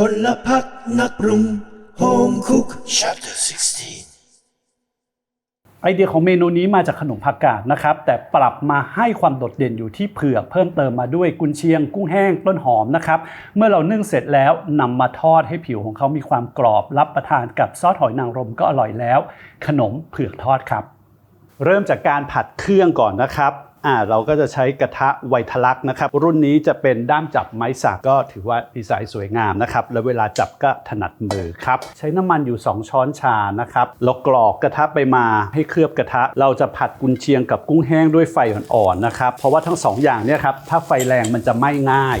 พลพักนักปรุง Home Cook Chapter 16 ไอเดียของเมนูนี้มาจากขนมผักกาดนะครับ แต่ปรับมาให้ความโดดเด่นอยู่ที่เผือกเพิ่มเติมมาด้วยกุนเชียง กุ้งแห้งต้นหอมนะครับ เมื่อเรานึ่งเสร็จแล้วนำมาทอดให้ผิวของเขามีความกรอบรับประทานกับซอสหอยนางรมก็อร่อยแล้ว ขนมเผือกทอดครับ เริ่มจากการผัดเครื่องก่อนนะครับ อ่าเราก็จะใช้กระทะไวทลักนะครับ รุ่นนี้จะเป็นด้ามจับไม้สักก็ถือว่าดีไซน์สวยงามนะครับ แล้วเวลาจับก็ถนัดมือครับ ใช้น้ำมันอยู่ 2 ช้อนชานะครับเรากรอกกระทะไปมาให้เคลือบกระทะ เราจะผัดกุนเชียงกับกุ้งแห้งด้วยไฟอ่อนๆนะครับ เพราะว่าทั้งสองอย่างเนี่ยครับถ้าไฟแรงมันจะไหม้ง่าย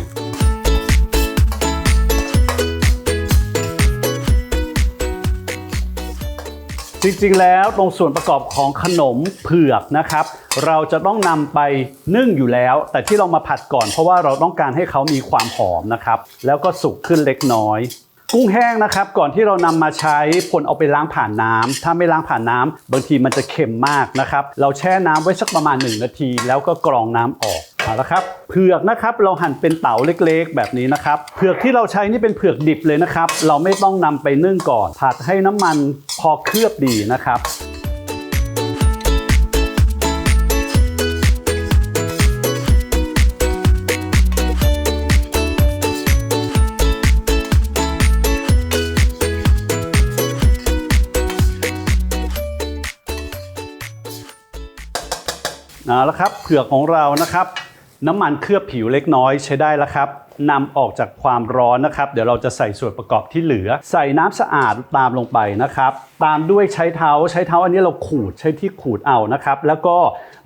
จริงๆ แล้วตรงส่วนประกอบของขนมเผือกนะครับ เราจะต้องนำไปนึ่งอยู่แล้ว แต่ที่เรามาผัดก่อน เพราะว่าเราต้องการให้เขามีความหอมนะครับ แล้วก็สุกขึ้นเล็กน้อย กุ้งแห้งนะครับ ก่อนที่เรานำมาใช้พลเอาไปล้างผ่านน้ำถ้าไม่ล้างผ่านน้ำบางทีมันจะเค็มมากนะครับ เราแช่น้ำไว้สักประมาณ 1 นาที แล้วก็กรองน้ำออก เอาละครับเผือกนะครับเราหั่นเป็นเต๋าเล็กๆ แบบนี้นะครับเผือกที่เราใช้นี่เป็นเผือกดิบเลยนะครับ เราไม่ต้องนำไปนึ่งก่อน ผัดให้น้ำมันพอเคลือบดีนะครับเอาละครับเผือกของเรานะครับ น้ำมันเคลือบผิวเล็กน้อยใช้ได้แล้วครับนำออกจากความร้อนนะครับ เดี๋ยวเราจะใส่ส่วนประกอบที่เหลือ ใส่น้ำสะอาดตามลงไปนะครับ ตามด้วยใช้เท้าใช้เท้าอันนี้เราขูดใช้ที่ขูดเอานะครับ แล้วก็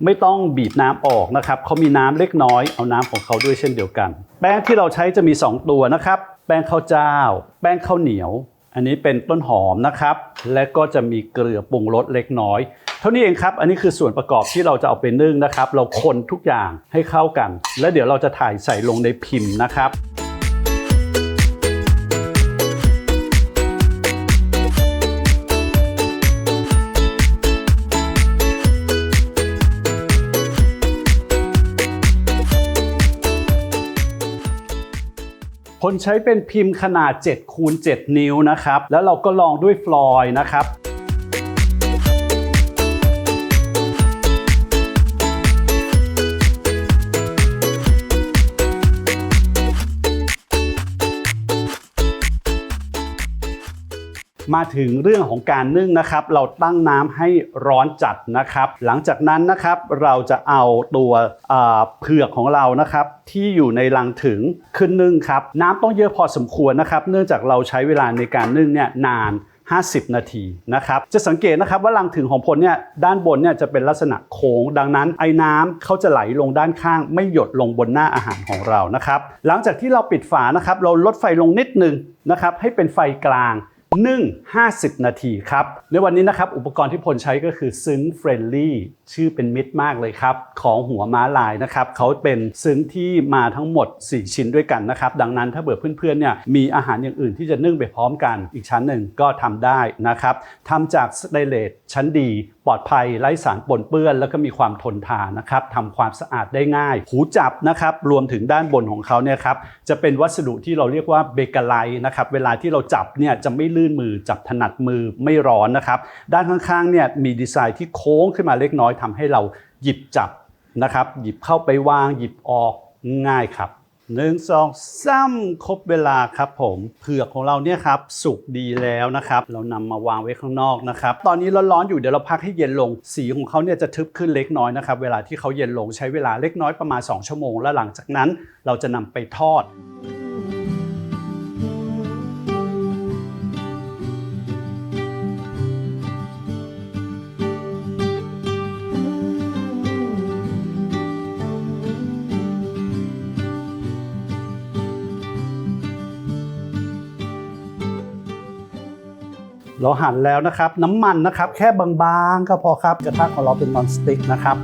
ไม่ต้องบีบน้ำออกนะครับเขามีน้ำเล็กน้อยเอาน้ำของเขาด้วยเช่นเดียวกัน แป้งที่เราใช้จะมี 2 ตัวนะครับ แป้งข้าวเจ้า แป้งข้าวเหนียว อันนี้เป็นต้นหอมนะครับ และก็จะมีเกลือปรุงรสเล็กน้อย เท่านี้เองครับ อันนี้คือส่วนประกอบที่เราจะเอาไปนึ่งนะครับ เราคนทุกอย่างให้เข้ากัน แล้วเดี๋ยวเราจะถ่ายใส่ลงในพิมพ์นะครับคนใช้เป็นพิมพ์ขนาด7คูณ7นิ้วนะครับ แล้วเราก็ลองด้วยฟลอยด์นะครับ มาถึงเรื่องของการนึ่งนะครับ เราตั้งน้ำให้ร้อนจัดนะครับ หลังจากนั้นนะครับเราจะเอาตัวเผือกของเรานะครับ ที่อยู่ในรังถึงขึ้นนึ่งครับ น้ำต้องเยอะพอสมควรนะครับ เนื่องจากเราใช้เวลาในการนึ่งเนี่ยนาน 50 นาทีนะครับ จะสังเกตนะครับว่ารังถึงของพลเนี่ยด้านบนเนี่ยจะเป็นลักษณะโค้ง ดังนั้นไอ้น้ำเขาจะไหลลงด้านข้าง ไม่หยดลงบนหน้าอาหารของเรานะครับ หลังจากที่เราปิดฝานะครับ เราลดไฟลงนิดนึงนะครับให้เป็นไฟกลาง นึ่ง 50 นาทีครับ ในวันนี้นะครับ อุปกรณ์ที่พลใช้ก็คือซึ้งเฟรนลี่ชื่อเป็นมิตรมากเลยครับ ของหัวม้าลายนะครับเขาเป็นซึ้งที่มาทั้งหมด 4 ชิ้นด้วยกันนะครับ ดังนั้นถ้าเบื่อเพื่อนๆเนี่ยมีอาหารอย่างอื่นที่จะนึ่งไปพร้อมกัน อีกชั้นหนึ่งก็ทำได้นะครับทำจากสเตเลสชั้นดี ปลอดภัยไร้สารปนเปื้อน แล้วก็มีความทนทานนะครับทำความสะอาดได้ง่าย หูจับนะครับรวมถึงด้านบนของเขาเนี่ยครับจะเป็นวัสดุที่เราเรียกว่าเบเกอร์ไลนะครับเวลาที่เราจับเนี่ยจะไม่ลื่นมือจับถนัดมือไม่ร้อนนะครับด้านข้างๆเนี่ยมีดีไซน์ที่โค้งขึ้นมาเล็กน้อยทำให้เราหยิบจับนะครับหยิบเข้าไปวางหยิบออกง่ายครับ หนึ่งสองซ้ำครบเวลาครับผมเผือกของเราเนี่ยครับสุกดีแล้วนะครับ เรานำมาวางไว้ข้างนอกนะครับ ตอนนี้ร้อนๆอยู่เดี๋ยวเราพักให้เย็นลง สีของเขาเนี่ยจะทึบขึ้นเล็กน้อยนะครับ เวลาที่เขาเย็นลงใช้เวลาเล็กน้อยประมาณ 2 ชั่วโมง แล้วหลังจากนั้นเราจะนำไปทอด เราหั่นแล้วนะครับ น้ำมันนะครับ แค่บางๆก็พอครับกระทะของเราเป็นนอนสติ๊กนะครับ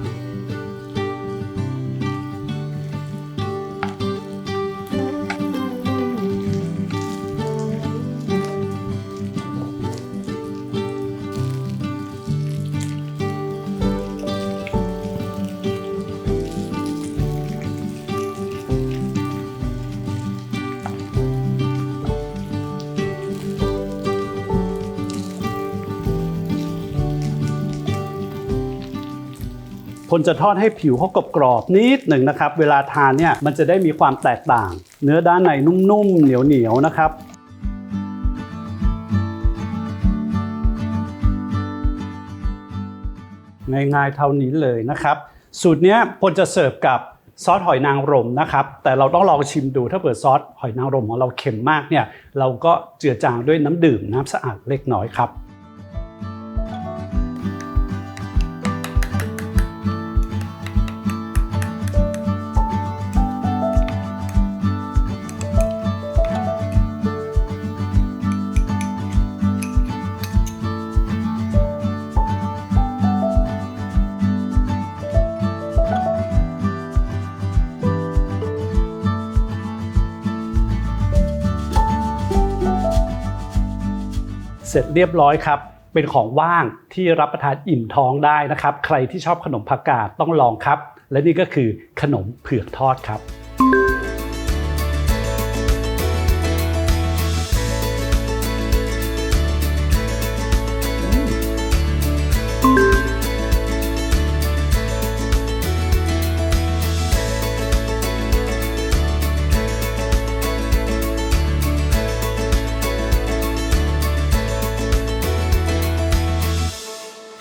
คนจะทอดให้ผิวเขากรอบๆนิดหนึ่งนะครับ เวลาทานเนี่ยมันจะได้มีความแตกต่าง เนื้อด้านในนุ่มๆเหนียวๆนะครับง่ายๆเท่านี้เลยนะครับ สูตรเนี้ยพลจะเสิร์ฟกับซอสหอยนางรมนะครับ แต่เราต้องลองชิมดูถ้าเปิดซอสหอยนางรมของเราเค็มมากเนี่ยเราก็เจือจางด้วยน้ำดื่มน้ำสะอาดเล็กน้อยครับ ร็จเรียบร้อยครับ เป็นของว่างที่รับประทานอิ่มท้องได้นะครับ ใครที่ชอบขนมผักกาดต้องลองครับ และนี่ก็คือขนมเผือกทอดครับ